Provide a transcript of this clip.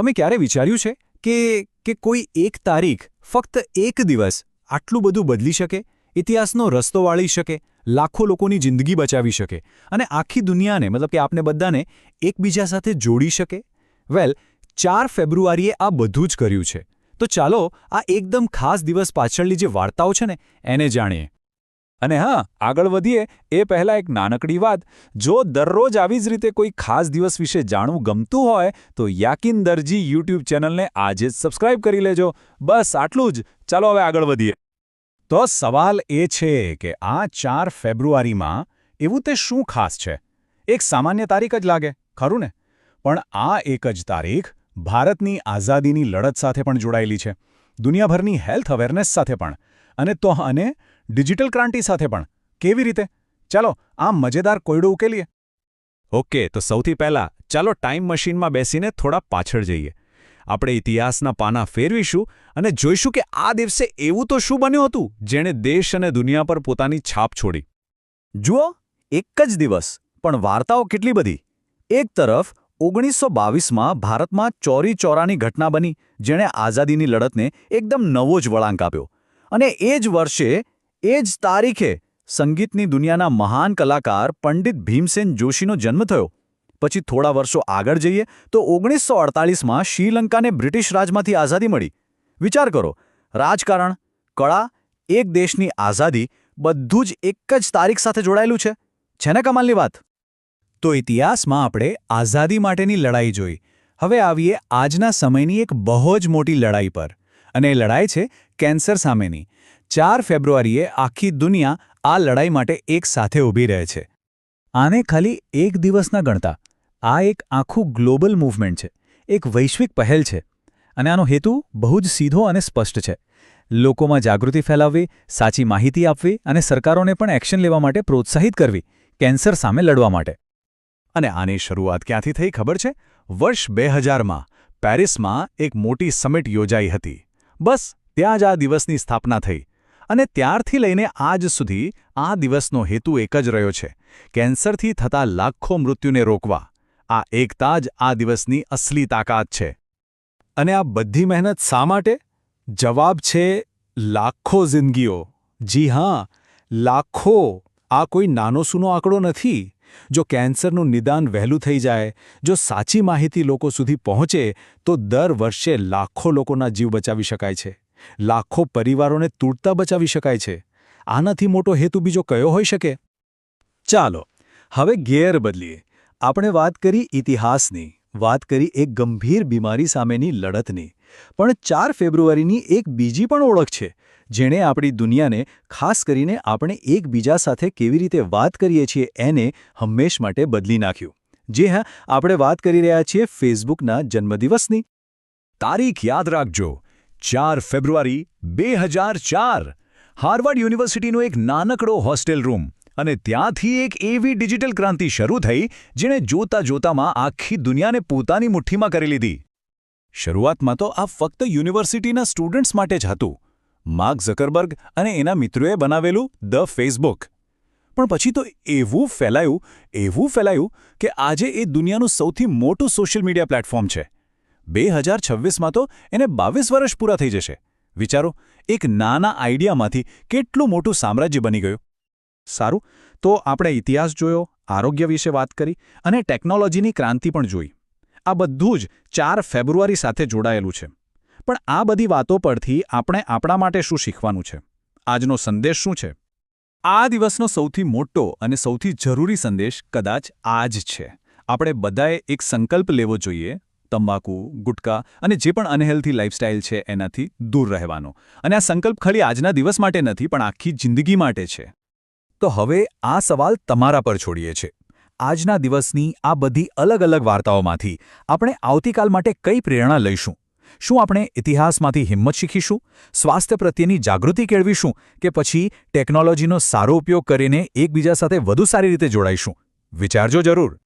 તમે ક્યારે વિચાર્યું છે કે કે કોઈ એક તારીખ ફક્ત એક દિવસ આટલું બધું બદલી શકે, ઇતિહાસનો રસ્તો વાળી શકે, લાખો લોકોની જિંદગી બચાવી શકે અને આખી દુનિયાને, મતલબ કે આપને બધાને એકબીજા સાથે જોડી શકે? વેલ, ચાર ફેબ્રુઆરીએ આ બધું જ કર્યું છે. તો ચાલો, આ એકદમ ખાસ દિવસ પાછળની જે વાર્તાઓ છે ને, એને જાણીએ. અને હા, આગળ વધીએ, એ પહેલાં એક નાનકડી વાત. જો દરરોજ આવી જ રીતે કોઈ ખાસ દિવસ વિશે જાણવું ગમતું હોય, તો યાકિન દરજી યુટ્યુબ ચેનલને આજે જ સબસ્ક્રાઇબ કરી લેજો. બસ આટલું જ. ચાલો હવે આગળ વધીએ. તો સવાલ એ છે કે આ ચાર ફેબ્રુઆરીમાં એવું તે શું ખાસ છે? એક સામાન્ય તારીખ જ લાગે, ખરું ને? પણ આ એક જ તારીખ ભારતની આઝાદીની લડત સાથે પણ જોડાયેલી છે. દુનિયાભરની હેલ્થ અવેરનેસ સાથે પણ. અને તો અને ડિજિટલ ક્રાંતિ સાથે પણ. કેવી રીતે? ચાલો આ મજેદાર કોયડું ઉકેલીએ. ઓકે તો સૌથી પહેલાં ચાલો ટાઈમ મશીનમાં બેસીને થોડા પાછળ જઈએ. આપણે ઇતિહાસના પાના ફેરવીશું અને જોઈશું કે આ દિવસે એવું તો શું બન્યું હતું જેણે દેશ અને દુનિયા પર પોતાની છાપ છોડી. જુઓ એક જ દિવસ પણ વાર્તાઓ કેટલી બધી. એક તરફ ઓગણીસો બાવીસમાં ભારતમાં ચોરી ચોરાની ઘટના બની જેણે આઝાદીની લડતને એકદમ નવો જ વળાંક આપ્યો. અને એ જ વર્ષે એ જ તારીખે સંગીતની દુનિયાના મહાન કલાકાર પંડિત ભીમસેન જોશીનો જન્મ થયો. પછી થોડા વર્ષો આગળ જઈએ તો ઓગણીસો અડતાલીસમાં શ્રીલંકાને બ્રિટિશ રાજમાંથી આઝાદી મળી. વિચાર કરો, રાજકારણ, કળા, એક દેશની આઝાદી બધું જ એક જ તારીખ સાથે જોડાયેલું છે. છે ને કમાલની વાત? તો ઇતિહાસમાં આપણે આઝાદી માટેની લડાઈ જોઈ. હવે આવીએ આજના સમયની એક બહુ જ મોટી લડાઈ પર. અને એ લડાઈ છે કેન્સર સામેની. ચાર ફેબ્રુઆરીએ આખી દુનિયા આ લડાઈ માટે એક સાથે ઊભી રહે છે. આને ખાલી એક દિવસના ગણતા, આ એક આખું ગ્લોબલ મૂવમેન્ટ છે, એક વૈશ્વિક પહેલ છે અને આનો હેતુ બહુ જ સીધો અને સ્પષ્ટ છે. લોકોમાં જાગૃતિ ફેલાવવી, સાચી માહિતી આપવી અને સરકારોને પણ એક્શન લેવા માટે પ્રોત્સાહિત કરવી, કેન્સર સામે લડવા માટે. અને આની શરૂઆત ક્યાંથી થઈ ખબર છે? વર્ષ બે હજારમાં પેરિસમાં એક મોટી સમિટ યોજાઈ હતી. બસ, ત્યાં જ આ દિવસની સ્થાપના થઈ. અને ત્યારથી લઈને આજ સુધી આ દિવસનો હેતુ એક જ રહ્યો છે, કેન્સરથી થતા લાખો મૃત્યુને રોકવા. આ એકતા જ આ દિવસની અસલી તાકાત છે. અને આ બધી મહેનત શા માટે? જવાબ છે, લાખો જિંદગીઓ. જી હા, લાખો. આ કોઈ નાનો સૂનો આંકડો નથી. જો કેન્સરનું નિદાન વહેલું થઈ જાય, જો સાચી માહિતી લોકો સુધી પહોંચે, તો દર વર્ષે લાખો લોકોના જીવ બચાવી શકાય છે. લાખો પરિવારોને તૂટતા બચાવી શકાય છે. આનાથી મોટો હેતુ બીજો કયો હોઈ શકે? ચાલો, હવે ગેર બદલીએ. આપણે વાત કરી ઇતિહાસની, વાત કરી એક ગંભીર બીમારી સામેની લડતની. પણ ચાર ફેબ્રુઆરીની એક બીજી પણ ઓળખ છે, જેણે આપણી દુનિયાને, ખાસ કરીને આપણે એકબીજા સાથે કેવી રીતે વાત કરીએ છીએ એને હંમેશ માટે બદલી નાખ્યું. જે હા, આપણે વાત કરી રહ્યા છીએ ફેસબુકના જન્મદિવસની. તારીખ યાદ રાખજો. ચાર ફેબ્રુઆરી બે હજાર ચાર. હાર્વર્ડ યુનિવર્સિટીનો એક નાનકડો હોસ્ટેલ રૂમ અને ત્યાંથી એક એવી ડિજિટલ ક્રાંતિ શરૂ થઈ જેણે જોતા જોતામાં આખી દુનિયાને પોતાની મુઠ્ઠીમાં કરી લીધી. શરૂઆતમાં તો આ ફક્ત યુનિવર્સિટીના સ્ટુડન્ટ્સ માટે જ હતું. માર્ક ઝકરબર્ગ અને એના મિત્રોએ બનાવેલું ધ ફેસબુક. પણ પછી તો એવું ફેલાયું એવું ફેલાયું કે આજે એ દુનિયાનું સૌથી મોટું સોશિયલ મીડિયા પ્લેટફોર્મ છે. બે હજાર છવ્વીસમાં તો એને બાવીસ વર્ષ પૂરા થઈ જશે. વિચારો, એક નાના આઈડિયામાંથી કેટલું મોટું સામ્રાજ્ય બની ગયું? સારું, તો આપણે ઇતિહાસ જોયો, આરોગ્ય વિશે વાત કરી અને ટેકનોલોજીની ક્રાંતિ પણ જોઈ. આ બધું જ ચાર ફેબ્રુઆરી સાથે જોડાયેલું છે. પણ આ બધી વાતો પરથી આપણે આપણા માટે શું શીખવાનું છે? આજનો સંદેશ શું છે? આ દિવસનો સૌથી મોટો અને સૌથી જરૂરી સંદેશ કદાચ આ જ છે. આપણે બધાએ એક સંકલ્પ લેવો જોઈએ તંબાકુ, ગુટકા અને જે પણ અનહેલ્ધી લાઇફસ્ટાઇલ છે એનાથી દૂર રહેવાનો. અને આ સંકલ્પ ખાલી આજના દિવસ માટે નથી, પણ આખી જિંદગી માટે છે. તો હવે આ સવાલ તમારા પર છોડીએ છે. આજના દિવસની આ બધી અલગ અલગ વાર્તાઓમાંથી આપણે આવતીકાલ માટે કઈ પ્રેરણા લઈશું? શું આપણે ઇતિહાસમાંથી હિંમત શીખીશું? સ્વાસ્થ્ય પ્રત્યેની જાગૃતિ કેળવીશું કે પછી ટેકનોલોજીનો સારો ઉપયોગ કરીને એકબીજા સાથે વધુ સારી રીતે જોડાઈશું? વિચારજો જરૂર.